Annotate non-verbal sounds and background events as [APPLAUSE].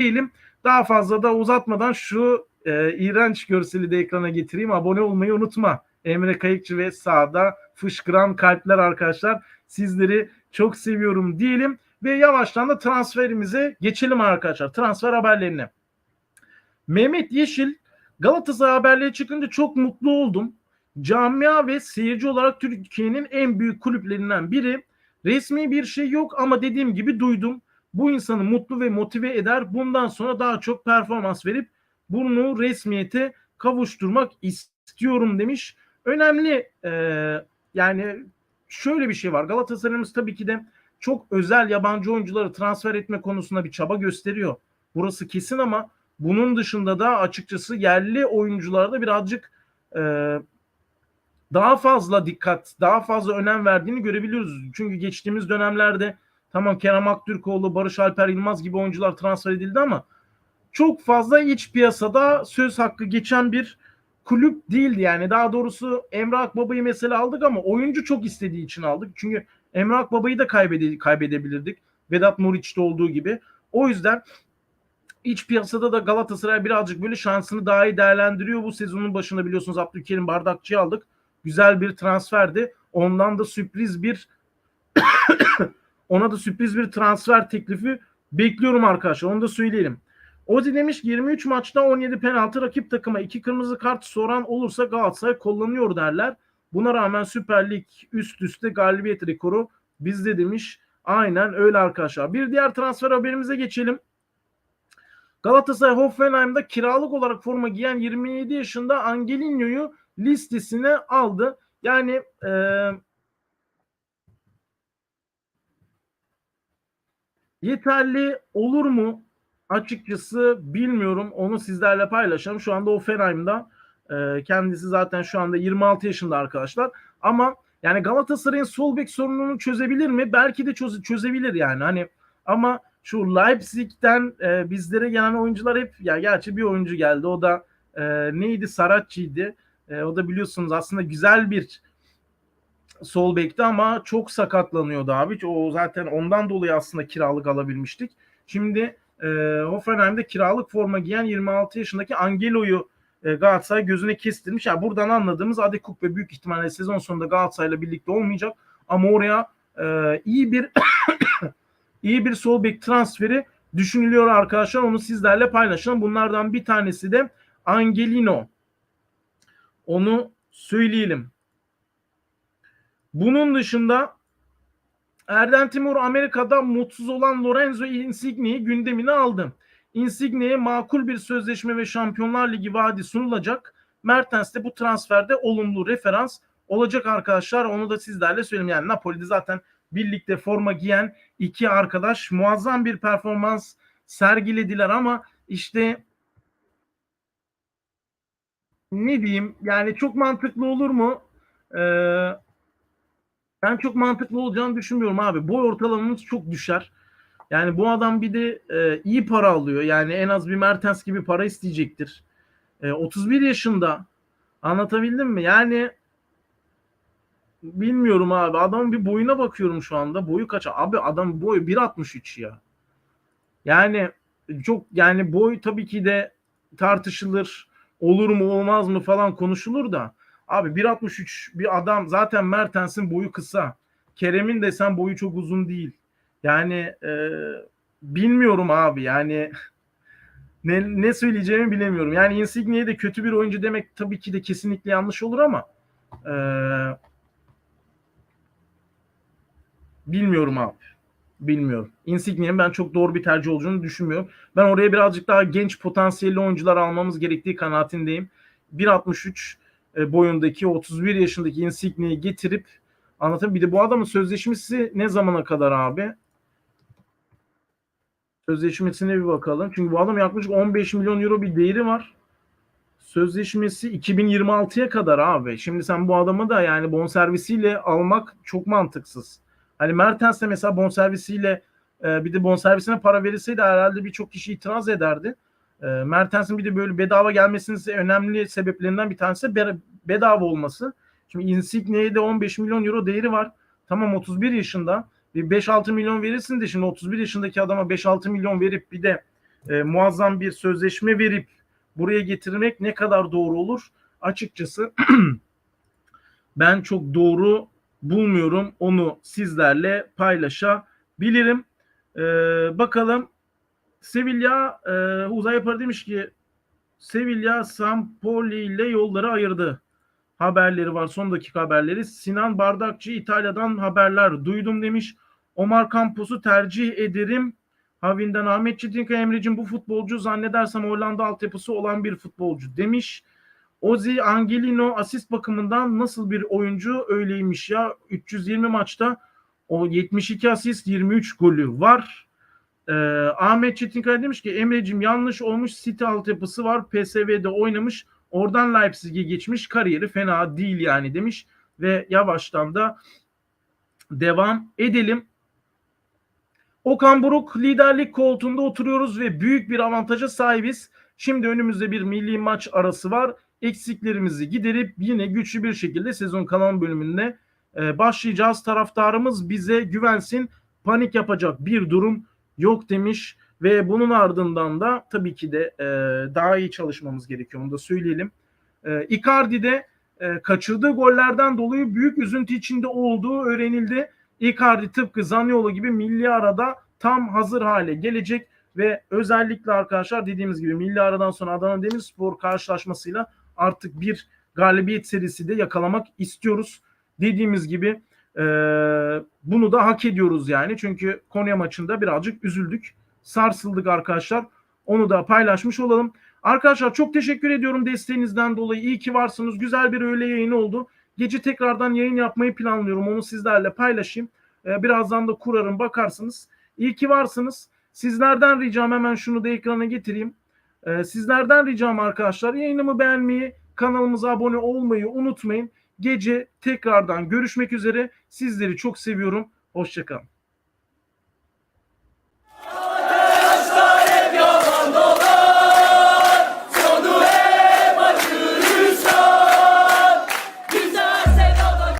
değilim. Daha fazla da uzatmadan şu e, iğrenç görseli de ekrana getireyim. Abone olmayı unutma. Emre Kayıkçı ve sağda fışkıran kalpler arkadaşlar. Sizleri çok seviyorum diyelim ve yavaştan da transferimize geçelim arkadaşlar. Transfer haberlerine. Mehmet Yeşil Galatasaray haberleri çıkınca çok mutlu oldum. Camia ve seyirci olarak Türkiye'nin en büyük kulüplerinden biri. Resmi bir şey yok ama dediğim gibi duydum. Bu insanı mutlu ve motive eder. Bundan sonra daha çok performans verip bunu resmiyete kavuşturmak istiyorum demiş. Önemli e, yani şöyle bir şey var. Galatasaray'ımız tabii ki de çok özel yabancı oyuncuları transfer etme konusunda bir çaba gösteriyor. Burası kesin ama bunun dışında da açıkçası yerli oyuncularda birazcık e, daha fazla dikkat, daha fazla önem verdiğini görebiliyoruz. Çünkü geçtiğimiz dönemlerde tamam Kerem Aktürkoğlu, Barış Alper Yılmaz gibi oyuncular transfer edildi ama çok fazla iç piyasada söz hakkı geçen bir kulüp değildi yani. Daha doğrusu Emre Akbaba'yı mesela aldık ama oyuncu çok istediği için aldık. Çünkü Emre Akbaba'yı da kaybede kaybedebilirdik. Vedat Muriç'te olduğu gibi. O yüzden iç piyasada da Galatasaray birazcık böyle şansını daha iyi değerlendiriyor. Bu sezonun başında biliyorsunuz Abdülkerim Bardakçı'yı aldık. Güzel bir transferdi. Ondan da sürpriz bir ona da sürpriz bir transfer teklifi bekliyorum arkadaşlar. Onu da söyleyelim. Ozi demiş 23 maçta 17 penaltı rakip takıma 2 kırmızı kart soran olursa Galatasaray kullanıyor derler. Buna rağmen Süper Lig üst üste galibiyet rekoru bizde demiş. Aynen öyle arkadaşlar. Bir diğer transfer haberimize geçelim. Galatasaray Hoffenheim'da kiralık olarak forma giyen 27 yaşında Angelino'yu listesine aldı. Yani e, yeterli olur mu? Açıkçası bilmiyorum. Onu sizlerle paylaşalım. Şu anda Hoffenheim'da e, kendisi zaten şu anda 26 yaşında arkadaşlar. Ama yani Galatasaray'ın sol bek sorununu çözebilir mi? Belki de çöze, çözebilir yani. Hani ama şu Leipzig'ten e, bizlere gelen oyuncular hep ya gerçi bir oyuncu geldi. O da e, neydi? Saratçı'ydı. E, o da biliyorsunuz aslında güzel bir sol bekti ama çok sakatlanıyordu abi. O zaten ondan dolayı aslında kiralık alabilmiştik. Şimdi e, Hoffenheim'de kiralık forma giyen 26 yaşındaki Angelo'yu e, Galatasaray gözüne kestirmiş. Yani buradan anladığımız Adekuk ve büyük ihtimalle sezon sonunda Galatasaray'la birlikte olmayacak. Ama oraya e, iyi bir [COUGHS] iyi bir sol bek transferi düşünülüyor arkadaşlar. Onu sizlerle paylaşalım. Bunlardan bir tanesi de Angelino. Onu söyleyelim. Bunun dışında Erden Timur Amerika'da mutsuz olan Lorenzo Insigne'yi gündemine aldı. Insigne'ye makul bir sözleşme ve Şampiyonlar Ligi vaadi sunulacak. Mertens de bu transferde olumlu referans olacak arkadaşlar. Onu da sizlerle söyleyeyim. Yani Napoli'de zaten birlikte forma giyen iki arkadaş muazzam bir performans sergilediler ama işte ne diyeyim yani çok mantıklı olur mu? Ee, ben çok mantıklı olacağını düşünmüyorum abi. Boy ortalamamız çok düşer. Yani bu adam bir de e, iyi para alıyor. Yani en az bir Mertens gibi para isteyecektir. E, 31 yaşında. Anlatabildim mi? Yani bilmiyorum abi. Adamın bir boyuna bakıyorum şu anda. Boyu kaç? Abi adam boyu 1.63 ya. Yani çok yani boy tabii ki de tartışılır. Olur mu olmaz mı falan konuşulur da. Abi 1.63 bir adam zaten Mertens'in boyu kısa. Kerem'in de sen boyu çok uzun değil. Yani e, bilmiyorum abi yani [LAUGHS] ne, ne söyleyeceğimi bilemiyorum. Yani Insigne'ye de kötü bir oyuncu demek tabii ki de kesinlikle yanlış olur ama e, bilmiyorum abi. Bilmiyorum. Insigne'nin ben çok doğru bir tercih olduğunu düşünmüyorum. Ben oraya birazcık daha genç potansiyelli oyuncular almamız gerektiği kanaatindeyim. 1.63 e, boyundaki 31 yaşındaki Insigne'yi getirip anlatayım. Bir de bu adamın sözleşmesi ne zamana kadar abi? Sözleşmesine bir bakalım. Çünkü bu adam yaklaşık 15 milyon euro bir değeri var. Sözleşmesi 2026'ya kadar abi. Şimdi sen bu adamı da yani bonservisiyle almak çok mantıksız. Hani Mertens de mesela bonservisiyle e, bir de bonservisine para verilseydi herhalde birçok kişi itiraz ederdi. E, Mertens'in bir de böyle bedava gelmesinin önemli sebeplerinden bir tanesi bedava olması. Şimdi Insigne'ye de 15 milyon euro değeri var. Tamam 31 yaşında. Bir 5-6 milyon verirsin de şimdi 31 yaşındaki adama 5-6 milyon verip bir de e, muazzam bir sözleşme verip buraya getirmek ne kadar doğru olur? Açıkçası [CLEARS THROAT] ben çok doğru bulmuyorum. Onu sizlerle paylaşabilirim. Ee, bakalım Sevilla e, Uzay Yapar demiş ki Sevilla Sampoli ile yolları ayırdı. Haberleri var. Son dakika haberleri. Sinan Bardakçı İtalya'dan haberler duydum demiş. Omar Campos'u tercih ederim. Havin'den Ahmet Çetinkaya Emre'cim bu futbolcu zannedersem Hollanda altyapısı olan bir futbolcu demiş. Ozi Angelino asist bakımından nasıl bir oyuncu öyleymiş ya. 320 maçta o 72 asist 23 golü var. Ee, Ahmet Çetinkaya demiş ki Emre'cim yanlış olmuş City altyapısı var. PSV'de oynamış. Oradan Leipzig'e geçmiş. Kariyeri fena değil yani demiş. Ve yavaştan da devam edelim. Okan Buruk liderlik koltuğunda oturuyoruz ve büyük bir avantaja sahibiz. Şimdi önümüzde bir milli maç arası var. Eksiklerimizi giderip yine güçlü bir şekilde sezon kalan bölümünde e, başlayacağız. Taraftarımız bize güvensin. Panik yapacak bir durum yok demiş ve bunun ardından da tabii ki de e, daha iyi çalışmamız gerekiyor. Onu da söyleyelim. E, Icardi de e, kaçırdığı gollerden dolayı büyük üzüntü içinde olduğu öğrenildi. Icardi tıpkı Zaniolo gibi milli arada tam hazır hale gelecek ve özellikle arkadaşlar dediğimiz gibi milli aradan sonra Adana Demirspor karşılaşmasıyla artık bir galibiyet serisi de yakalamak istiyoruz. Dediğimiz gibi e, bunu da hak ediyoruz yani. Çünkü Konya maçında birazcık üzüldük. Sarsıldık arkadaşlar. Onu da paylaşmış olalım. Arkadaşlar çok teşekkür ediyorum desteğinizden dolayı. İyi ki varsınız. Güzel bir öğle yayını oldu. Gece tekrardan yayın yapmayı planlıyorum. Onu sizlerle paylaşayım. Ee, birazdan da kurarım bakarsınız. İyi ki varsınız. Sizlerden ricam hemen şunu da ekrana getireyim. Ee, sizlerden ricam arkadaşlar yayınımı beğenmeyi, kanalımıza abone olmayı unutmayın. Gece tekrardan görüşmek üzere. Sizleri çok seviyorum. Hoşçakalın.